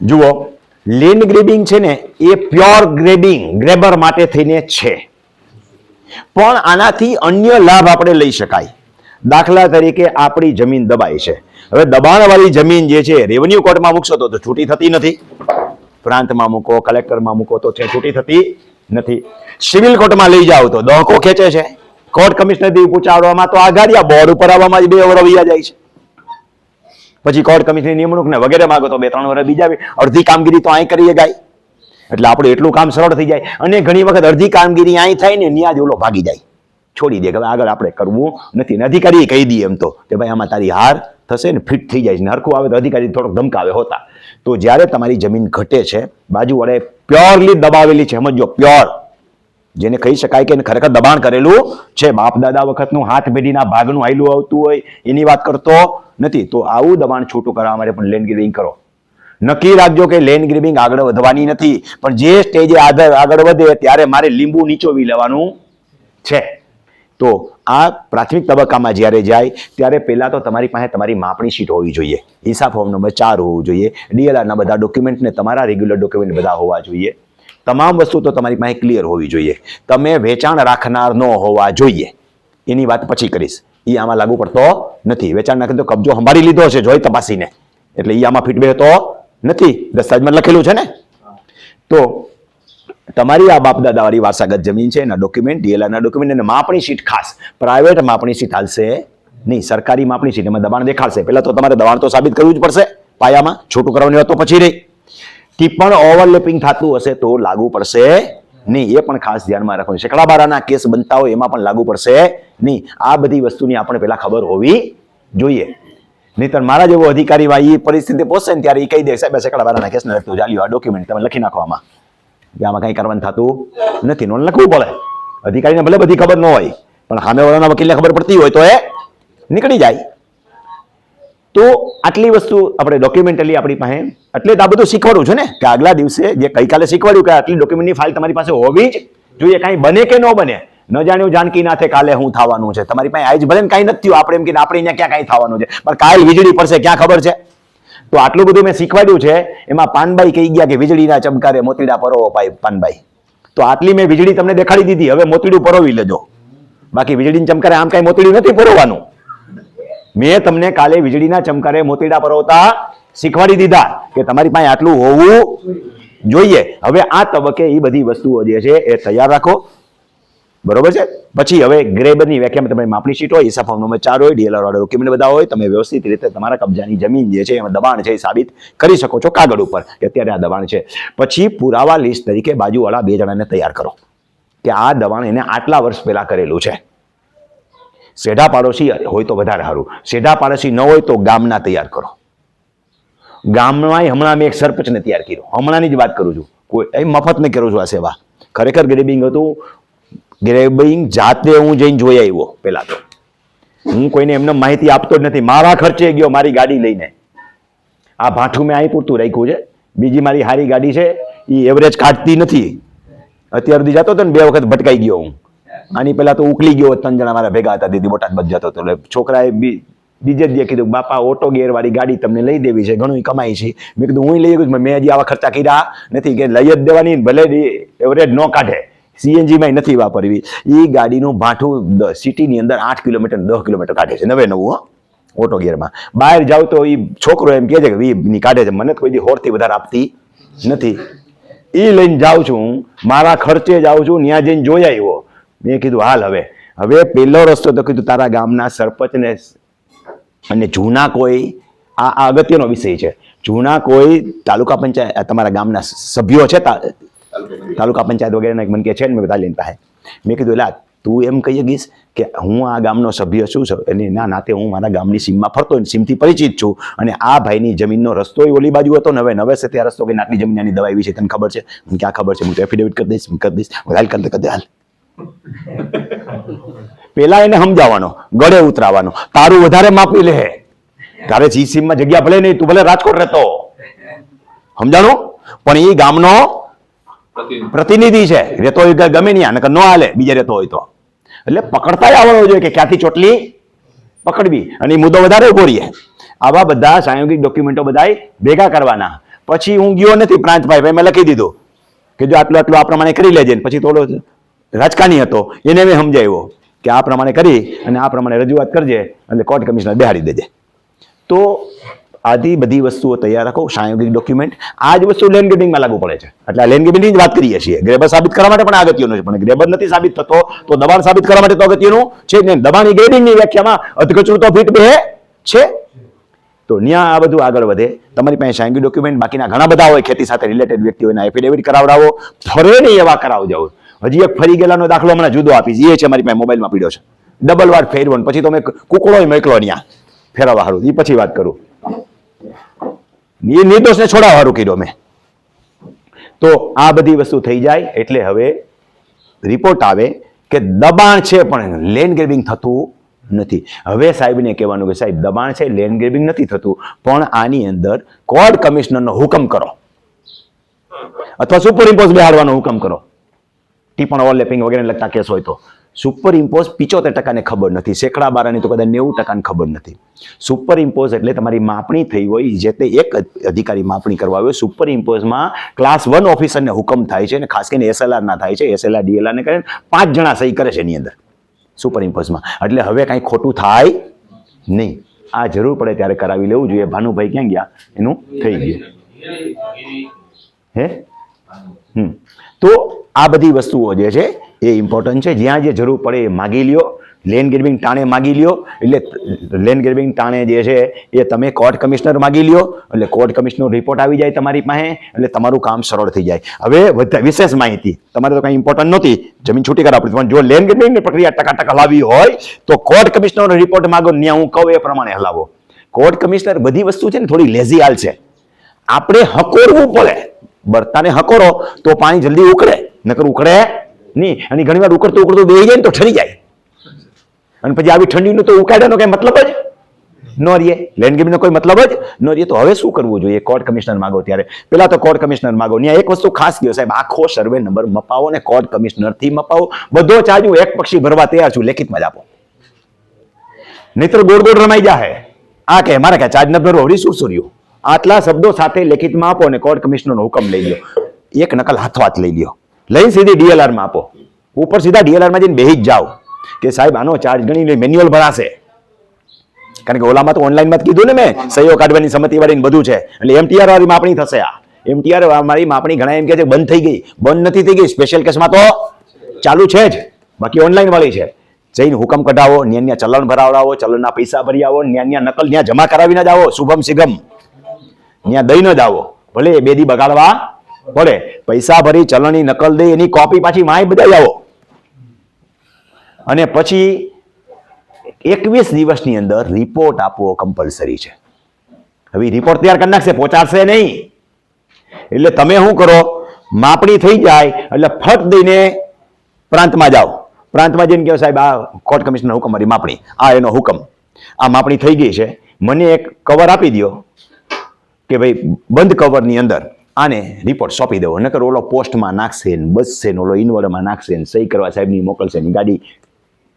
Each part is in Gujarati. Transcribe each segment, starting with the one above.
જુઓ લેન્ડ ગ્રેબિંગ છે ને, એ પ્યોર ગ્રેબિંગ ગ્રેબર માટે થઈને છે. પણ આનાથી અન્ય લાભ આપણે લઈ શકાય. દાખલા તરીકે આપણી જમીન દબાય છે. હવે દબાણવાળી જમીન જે છે રેવન્યુ કોર્ટમાં મૂકશો તો છૂટી થતી નથી. પ્રાંતમાં મૂકો, કલેક્ટરમાં મૂકો, તો છે, છૂટી થતી નથી. સિવિલ કોર્ટમાં લઈ જાઓ તો દહકો ખેંચે છે. કોર્ટ કમિશનરથી પૂછાડવામાં તો આ બોર્ડ ઉપર આવવામાં જ બે ઓવર વૈયા જાય છે. પછી કોર્ટ કમિશનની નિમણૂક ને વગેરે માગો તો બે ત્રણ વર્ષ બીજા અડધી કામગીરી તો અહીં કરીએ ગાય. એટલે આપણું એટલું કામ સરળ થઈ જાય. અને ઘણી વખત અડધી કામગીરી અહીં થાય ને ત્યાં જ ઓલો ભાગી જાય. છોડી દે કે આગળ આપણે કરવું નથી. અને અધિકારી કહી દઈએ એમ તો કે ભાઈ આમાં તારી હાર થશે ને ફિટ થઈ જાય છે. હરખું આવે તો અધિકારી થોડોક ધમકાવે હોતા. તો જ્યારે તમારી જમીન ઘટે છે, બાજુ વડે પ્યોરલી દબાવેલી છે. સમજો પ્યોર. જેને કહી શકાય કે એને ખરેખર દબાણ કરેલું છે. બાપ દાદા વખતનું હાથ પેઢીના ભાગનું આયલું આવતું હોય, એની વાત કરતો નથી. તો આવું દબાણ છૂટું કરવા માટે પણ લેન્ડ ગ્રીવિંગ કરો. નક્કી રાખજો કે લેન્ડ ગ્રીવિંગ આગળ વધવાની નથી. પણ જે સ્ટેજે આગળ વધે ત્યારે મારે લીંબુ નીચોવી લેવાનું છે. તો આ પ્રાથમિક તબક્કામાં જ્યારે જાય, ત્યારે પહેલાં તો તમારી પાસે તમારી માપણી શીટ હોવી જોઈએ. હિસાબ ફોર્મ નંબર ચાર હોવું જોઈએ. ડીએલઆરના બધા ડોક્યુમેન્ટને તમારા રેગ્યુલર ડોક્યુમેન્ટ બધા હોવા જોઈએ. તમામ વસ્તુ તો તમારી પાસે ક્લિયર હોવી જોઈએ. તમે વેચાણ રાખનાર ન હોવા જોઈએ. એની વાત પછી કરીશ. એ આમાં લાગુ પડતો નથી. વેચાણ નાખીને તો કબજો સંભાળી લીધો છે, જોઈ તપાસીને. એટલે એ આમાં ફીટ બેહતો નથી. દસ્તાવેજમાં લખેલું છે ને? તો તમારી આ બાપ દાદાવાળી વારસાગત જમીન છે, એના ડોક્યુમેન્ટ ડીએલઆરના ડોક્યુમેન્ટ અને માપણી શીટ ખાસ. પ્રાઇવેટ માપણી શીટ હાલશે નહીં. સરકારી માપણી શીટ એમાં દબાણ દેખાડશે. પહેલાં તો તમારે દબાણ તો સાબિત કરવું જ પડશે પાયામાં. છોટું કરવાની વાત તો પછી રહી. ટિપ્પણ ઓવરલેપિંગ થતું હશે તો લાગુ પડશે નહીં. એ પણ ખાસ ધ્યાનમાં રાખવાનું શેકડાબારાના કેસ બનતા હોય એમાં પણ લાગુ પડશે નહીં. આ બધી વસ્તુની આપણે પહેલા ખબર હોવી જોઈએ. નહીતર મારા જેવો અધિકારી હોય એ પરિસ્થિતિ પહોંચશે ને ત્યારે એ કહી દે, સાહેબ શેકડાબારાના કેસને લખતું. ચાલ્યું, આ ડોક્યુમેન્ટ તમે લખી નાખો આમાં. આમાં કંઈ કરવાનું થતું નથી. નોંધ લખવું પડે. અધિકારીને ભલે બધી ખબર ન હોય, પણ સામેવાળાના વકીલને ખબર પડતી હોય તો એ નીકળી જાય. તો આટલી વસ્તુ આપણે ડોક્યુમેન્ટલી આપણી પાસે. એટલે આ બધું શીખવાડું છે ને? કે આગલા દિવસે જે ગઈકાલે શીખવાડ્યું કે આટલી ડોક્યુમેન્ટની ફાઇલ તમારી પાસે હોવી જ જોઈએ, કાંઈ બને કે ન બને, ન જાણ્યું જાનકી નાથે કાલે હું થવાનું છે. તમારી પાસે આજ ભલે કાંઈ નથી થયું, આપણે એમ કે આપણે અહીંયા ક્યાં કાંઈ થવાનું છે. પણ કાલ વીજળી પડશે, ક્યાં ખબર છે? તો આટલું બધું મેં શીખવાડ્યું છે, એમાં પાનબાઈ કહી ગયા કે વીજળીના ચમકારે મોતીડા પરોવો પાઈ પાનબાઈ. તો આટલી મેં વીજળી તમને દેખાડી દીધી, હવે મોતીડું પરોવી લેજો. બાકી વીજળીના ચમકારે આમ કાંઈ મોતીડું નથી પરોવાનું. મેં તમને કાલે વીજળીના ચમકારે મોતીડા પરોવતા શીખવાડી દીધા કે તમારી પાસે આટલું હોવું જોઈએ. હવે આ તબક્કે એ બધી વસ્તુઓ જે છે એ તૈયાર રાખો. બરોબર છે? પછી હવે ગ્રેબરની વ્યાખ્યામાં તમારી માપણી શીટ હોય, હિસાબ ફોર્મ નંબર ચાર હોય, ડીએલઆર વાળા ડોક્યુમેન્ટ બધા હોય, તમે વ્યવસ્થિત રીતે તમારા કબજાની જમીન જે છે એમાં દબાણ છે એ સાબિત કરી શકો છો કાગળ ઉપર, કે અત્યારે આ દબાણ છે. પછી પુરાવા લિસ્ટ તરીકે બાજુવાળા બે જણાને તૈયાર કરો. કે આ દબાણ એને આટલા વર્ષ પહેલાં કરેલું છે. સેઢા પાડોશી હોય તો વધારે સારું. સેઢા પાડોશી ન હોય તો ગામના તૈયાર કરો. ગામમાં હમણાં મેં એક સરપંચને તૈયાર કર્યો. હમણાંની જ વાત કરું છું. કોઈ એ મફત મેં કરું છું આ સેવા. ખરેખર ગ્રેબિંગ હતું. ગ્રેબિંગ જાતે હું જઈને જોઈ આવ્યો પહેલા તો. હું કોઈને એમને માહિતી આપતો જ નથી. મારા ખર્ચે ગયો મારી ગાડી લઈને. આ ભાઠું મેં અહીં પૂરતું રાખ્યું છે. બીજી મારી હારી ગાડી છે. એ એવરેજ કાઢતી નથી. અત્યાર સુધી જતો હતો ને બે વખત ભટકાઈ ગયો હું. આની પહેલા તો ઉકલી ગયો ત્રણ જણા મારા ભેગા હતા, દીદી બોટાદ બધ જતો હતો. એટલે છોકરાએ બીજે જ કીધું, બાપા ઓટો ગેર વાળી ગાડી તમને લઈ દેવી છે ઘણું કમાઈ છે. મેં કીધું, હું લઈ ગયું મેં હજી આવા ખર્ચા કર્યા નથી કે લઈ જ દેવાની ભલે એવરેજ ન કાઢે. સીએનજીમાં નથી વાપરવી. એ ગાડીનું ભાઠું સિટીની અંદર આઠ કિલોમીટર દસ કિલોમીટર કાઢે છે નવે નવું ઓટો ગેરમાં બહાર જાવ તો એ છોકરો એમ કહે છે કે ની કાઢે છે. મને કોઈ હોરથી વધારે આપતી નથી. એ લઈને જાઉં છું, મારા ખર્ચે જાઉં છું ત્યાં જઈને જોઈ આવ્યો. મેં કીધું, હાલ હવે. હવે પહેલો રસ્તો તો કીધું, તારા ગામના સરપંચને અને જૂના કોઈ, આ આ અગત્યનો વિષય છે. જૂના કોઈ તાલુકા પંચાયત તમારા ગામના સભ્યો છે તાલુકા પંચાયત વગેરેના મન કે છે ને મેં બધા લઈને પાસે મેં કીધું, એટલે તું એમ કહી શકીશ કે હું આ ગામનો સભ્ય છું અને ના નાતે હું મારા ગામની સીમમાં ફરતો સીમથી પરિચિત છું. અને આ ભાઈની જમીનનો રસ્તો ઓલી બાજુ હતો ને હવે નવે છે ત્યાં રસ્તો કે નાટલી જમીન આની દવા એવી છે, તને ખબર છે? હું ક્યાં ખબર છે? હું તો એફિડેવિટ કરી દઈશ કરી દઈશ. હાલ કરી દે હાલ. પેલા એને સમજાવવાનો ગળે ઉતરાવાનો તારું વધારે માપી લે. તારે જી સીમમાં જગ્યા ભલે નહીં તું ભલે રાજકોટ રહેતો. સમજાણું? પણ એ ગામનો પ્રતિનિધિ. છે. રહેતો હોય ગમે નહીં નકર ન હાલે બીજે રહેતો હોય તો. એટલે પકડતા આવડવો જોઈએ કે ક્યાંથી ચોટલી પકડવી. અને એ મુદ્દો વધારે ઊભો રહીએ આવા બધા સાયોગિક ડોક્યુમેન્ટો બધાય ભેગા કરવાના. પછી હું ગયો નથી પ્રાંતભાઈ. ભાઈ મેં લખી દીધું કે જો આટલું આટલું આ પ્રમાણે કરી લેજે પછી થોડો રાજકારણી હતો, એને મેં સમજાવ્યો કે આ પ્રમાણે કરી અને આ પ્રમાણે રજૂઆત કરજે એટલે કોર્ટ કમિશનર બેહાડી દેજે. તો આધી બધી વસ્તુઓ તૈયાર રાખો, સાયોગિક ડોક્યુમેન્ટ આ જ વસ્તુ લેન્ડ ગ્રેબિંગમાં લાગુ પડે છે. એટલે લેન્ડ ગ્રેબિંગની જ વાત કરીએ છીએ. ગ્રેબર સાબિત કરવા માટે પણ આ અગત્યનું છે. પણ ગ્રેબર નથી સાબિત થતો, તો દબાણ સાબિત કરવા માટે તો અગત્યનું છે જ નહીં. દબાણની ગ્રેડિંગની વ્યાખ્યામાં અધકચરું તો ફીટ બે છે. તો ન્યા આ બધું આગળ વધે. તમારી પાસે સાયંગી ડોક્યુમેન્ટ બાકીના ઘણા બધા હોય, ખેતી સાથે રિલેટેડ વ્યક્તિઓના એફિડેવિટ કરાવડાવો. ફરે નહીં એવા કરાવજો. હજી એક ફરી ગયેલાનો દાખલો હમણાં જુદો આપીશ એ છે મારી પાસે મોબાઈલમાં પીડ્યો છે. ડબલ વાર ફેરવો ને પછી તો મેં કુકડો મોકલો ત્યાં ફેરવવા હારું. એ પછી વાત કરું. એ નિર્દોષને છોડાવવા હારું કર્યો મેં. તો આ બધી વસ્તુ થઈ જાય એટલે હવે રિપોર્ટ આવે કે દબાણ છે પણ લેન્ડ ગ્રેબિંગ થતું નથી. હવે સાહેબને કહેવાનું કે સાહેબ, દબાણ છે લેન્ડ ગ્રેબિંગ નથી થતું, પણ આની અંદર કોર્ટ કમિશનરનો હુકમ કરો. અથવા સુપર ઇમ્પોઝ બેહાડવાનો હુકમ કરો. ટીપણ ઓવરલેપિંગ વગેરે લગતા કેસ હોય તો. સુપર ઇમ્પોઝ પિચોતેર ટકાને ખબર નથી. સેંકડા બારાની તો કદાચ નેવું ટકાને ખબર નથી. સુપર ઇમ્પોઝ એટલે તમારી માપણી થઈ હોય જે તે એક અધિકારી માપણી કરવા આવ્યો. સુપર ઇમ્પોઝમાં ક્લાસ વન ઓફિસરને હુકમ થાય છે અને ખાસ કરીને એસએલઆરના થાય છે. એસએલઆર ડીએલઆરને કરીને પાંચ જણા સહી કરે છે એની અંદર. સુપર ઇમ્પોઝમાં એટલે હવે કાંઈ ખોટું થાય નહીં. આ જરૂર પડે ત્યારે કરાવી લેવું જોઈએ. ભાનુભાઈ ક્યાં ગયા? એનું થઈ ગયું. હે? હમ. તો આ બધી વસ્તુઓ જે છે એ ઇમ્પોર્ટન્ટ છે. જ્યાં જે જરૂર પડે એ માગી લ્યો. લેન્ડ ગ્રેબિંગ ટાણે માગી લ્યો. એટલે લેન્ડ ગ્રેબિંગ ટાણે જે છે એ તમે કોર્ટ કમિશનર માગી લ્યો. એટલે કોર્ટ કમિશનર રિપોર્ટ આવી જાય તમારી પાસે, એટલે તમારું કામ સરળ થઈ જાય. હવે બધા વિશેષ માહિતી. તમારે તો કંઈ ઇમ્પોર્ટન્ટ નહોતી. જમીન છૂટી કરાવી. પણ જો લેન્ડ ગ્રેબિંગની પ્રક્રિયા ટકા ટકા હલાવી હોય, તો કોર્ટ કમિશનરનો રિપોર્ટ માગો. ત્યાં હું કહું એ પ્રમાણે હલાવો. કોર્ટ કમિશનર બધી વસ્તુ છે ને થોડી લેઝી હાલ છે. આપણે હકોરવું પડે. બરતાને હકોરો, તો પાણી જલ્દી ઉકળે. નકર ઉકળે નહીં. અને ઘણી વાર ઉકળતું ઉકળતું બેહી જાય ને તો ઠરી જાય. અને પછી આવી ઠંડીનું તો ઉકાળવાનો કઈ મતલબ જ ન રહીએ. લેન્ડ ગેમનો કોઈ મતલબ જ ન રહીએ. તો હવે શું કરવું જોઈએ? કોર્ટ કમિશનર માગો ત્યારે. પેલા તો કોર્ટ કમિશનર માગો. ત્યાં એક વસ્તુ ખાસ ગયો સાહેબ, આખો સર્વે નંબર મપાવો ને કોર્ટ કમિશનરથી મપાવો. બધો ચાર્જ હું એક પક્ષી ભરવા તૈયાર છું. લેખિતમાં જ આપો. નહીતર ગોળ ગોળ રમાઈ જાહે. આ કે મારે કે ચાર્જ ન ભરવો વળી સુરસુર્યું આટલા શબ્દો સાથે લેખિતમાં આપો અને કોર્ટ કમિશનરનો હુકમ લઈ લ્યો. એક નકલ હાથવાથ લઈ લ્યો. લઈને સીધી ડીએલઆરમાં આપો. ઉપર સીધા ડીએલઆરમાં જઈને બેહી જ જાઓ કે સાહેબ, આનો ચાર્જ ગણીને મેન્યુઅલ ભરાશે. કારણ કે ઓલામાં તો ઓનલાઈનમાં કીધું ને મેં, સહીઓ કાઢવાની સંમતિવાળીને બધું છે. એટલે એમટીઆર વાળી માપણી થશે આ. એમટીઆર મારી માપણી ઘણા એમ કે છે બંધ થઈ ગઈ. બંધ નથી થઈ ગઈ સ્પેશિયલ કેસમાં તો ચાલુ છે જ. બાકી ઓનલાઈન વાળી છે. જઈને હુકમ કઢાવો ન્યા ન્યા ચલણ ભરાવડાવો, ચલણના પૈસા ભરી આવો ન્યા નકલ ન્યા જમા કરાવીને જ આવો. શુભમ સિગમ ન્યા દઈને જ આવો. ભલે બે દી બગાડવા પડે. પૈસા ભરી ચલણની નકલ દે, એની કોપી પાછી માય બધા આવો. અને પછી એકવીસ દિવસની અંદર રિપોર્ટ આપવો કમ્પલસરી છે. હવે રિપોર્ટ તૈયાર કરી નાખશે, પહોંચાડશે નહીં. એટલે તમે શું કરો? માપણી થઈ જાય, એટલે ફટ દઈને પ્રાંતમાં જાઓ. પ્રાંતમાં જઈને કહો, સાહેબ, આ કોર્ટ કમિશનર હુકમ મારી માપણી. આ એનો હુકમ. આ માપણી થઈ ગઈ છે. મને એક કવર આપી દો કે ભાઈ, બંધ કવરની અંદર આને રિપોર્ટ સોંપી દેવો. નકર ઓલો પોસ્ટમાં નાખશે ને બસશે ને ઓલો ઇન્વર્ડમાં નાખશે ને સહી કરવા સાહેબની મોકલશે ને ગાડી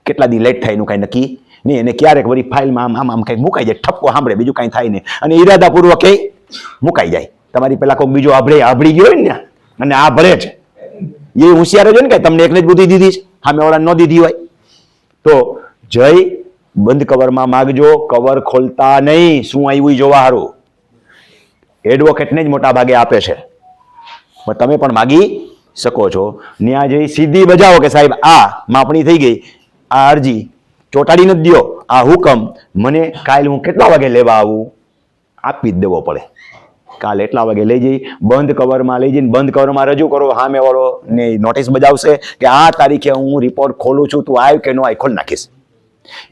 કેટલા દી લેટ થાય એનું કાંઈ નક્કી નહીં. એને ક્યારેક વળી ફાઇલમાં આમ આમ આમ કંઈક મુકાઈ જાય, ઠપકો સાંભળે, બીજું કાંઈ થાય નહીં. અને ઈરાદાપૂર્વક એ મુકાઈ જાય. તમારી પેલા કોઈ બીજો આભળે આભળી ગયો હોય ને અને આ ભરે છે એ હોશિયાર છે ને કે તમને એકને જ બુદ્ધિ દીધી છે. સામે વાળા ન દીધી હોય. તો જય, બંધ કવરમાં માગજો કવર ખોલતા નહીં. શું આવ્યું જોવા હારું? એડવોકેટને જ મોટા ભાગે આપે છે. પણ તમે પણ માગી શકો છો. ત્યાં જઈ સીધી બજાવો કે સાહેબ, આ માપણી થઈ ગઈ. આ અરજી ચોટાડી નથી દો આ હુકમ મને કાલ હું કેટલા વાગે લેવા આવું? આપી જ દેવો પડે. કાલ એટલા વાગે લઈ જઈ, બંધ કવરમાં લઈ જઈને બંધ કવરમાં રજૂ કરો. સામેવાળો ને નોટિસ બજાવશે કે આ તારીખે હું રિપોર્ટ ખોલું છું, તું આવ કે નો આય ખોલી નાખીશ.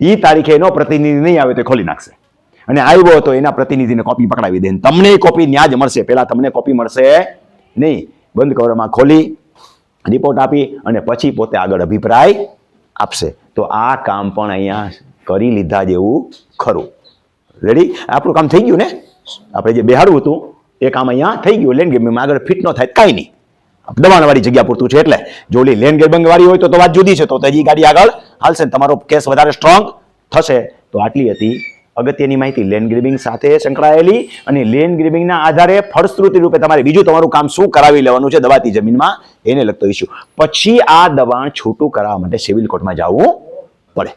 એ તારીખે એનો પ્રતિનિધિ નહીં આવે તો ખોલી નાખશે. અને આવ્યો તો એના પ્રતિનિધિને કોપી પકડાવી દે. તમને કોપી ન્યાજ મળશે. પહેલાં તમને કોપી મળશે નહીં. બંધ કવરમાં ખોલી રિપોર્ટ આપી અને પછી પોતે આગળ અભિપ્રાય આપશે. તો આ કામ પણ અહીંયા કરી લીધા જેવું ખરું. રેડી આપણું કામ થઈ ગયું ને? આપણે જે બેહાડવું હતું, એ કામ અહીંયા થઈ ગયું. લેન્ડ ગેમિંગમાં આગળ ફિટ ન થાય કાંઈ નહીં. દબાણવાળી જગ્યા પૂરતું છે એટલે. જો ઓલી લેન્ડ ગેમિંગ વાળી હોય તો વાત જુદી છે. તો હજી ગાડી આગળ હાલશે તમારો કેસ વધારે સ્ટ્રોંગ થશે. તો આટલી હતી અગત્યની માહિતી લેન્ડ ગ્રેબિંગ સાથે સંકળાયેલી અને લેન્ડ ગ્રેબિંગના આધારે ફળશ્રુતિ રૂપે તમારે બીજું તમારું કામ શું કરાવી લેવાનું છે દબાતી જમીનમાં એને લગતો ઇસ્યુ પછી આ દબાણ છૂટું કરાવવા માટે સિવિલ કોર્ટમાં જવું પડે.